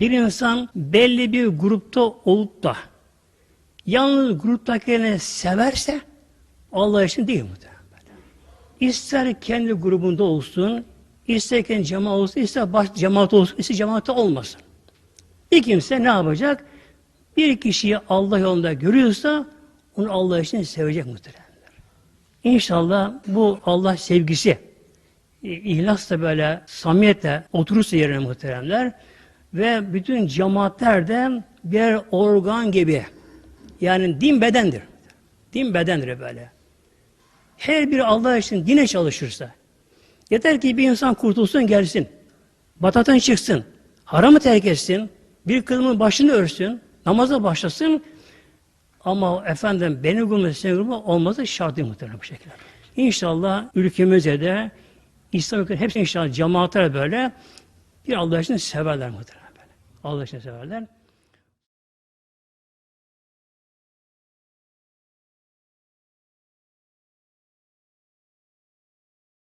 Bir insan belli bir grupta olup da yalnız gruptakilerini severse Allah için değil muhtemelen. İster kendi grubunda olsun, ister kendi cemaat olsun, ister baş cemaat olsun, ister cemaatte olmasın. Bir kimse ne yapacak? Bir kişiyi Allah yolunda görüyorsa onu Allah için sevecek muhtemelen. İnşallah bu Allah sevgisi, e, ihlasla böyle samimiyetle oturursa yerine muhteremler ve bütün cemaatler de birer organ gibi yani din bedendir. Din bedendir böyle. Her biri Allah için dine çalışırsa yeter ki bir insan kurtulsun gelsin. Bataktan çıksın. Haramı terk etsin. Bir kılımın başını örsün. Namaza başlasın. Ama efendim benim grubum, senin grubum olması şart değil muhtemelen bu şekilde. İnşallah ülkemizde de İslam ülkeleri hepsi inşallah cemaatler böyle bir Allah için severler muhtemelen. Allah için severler.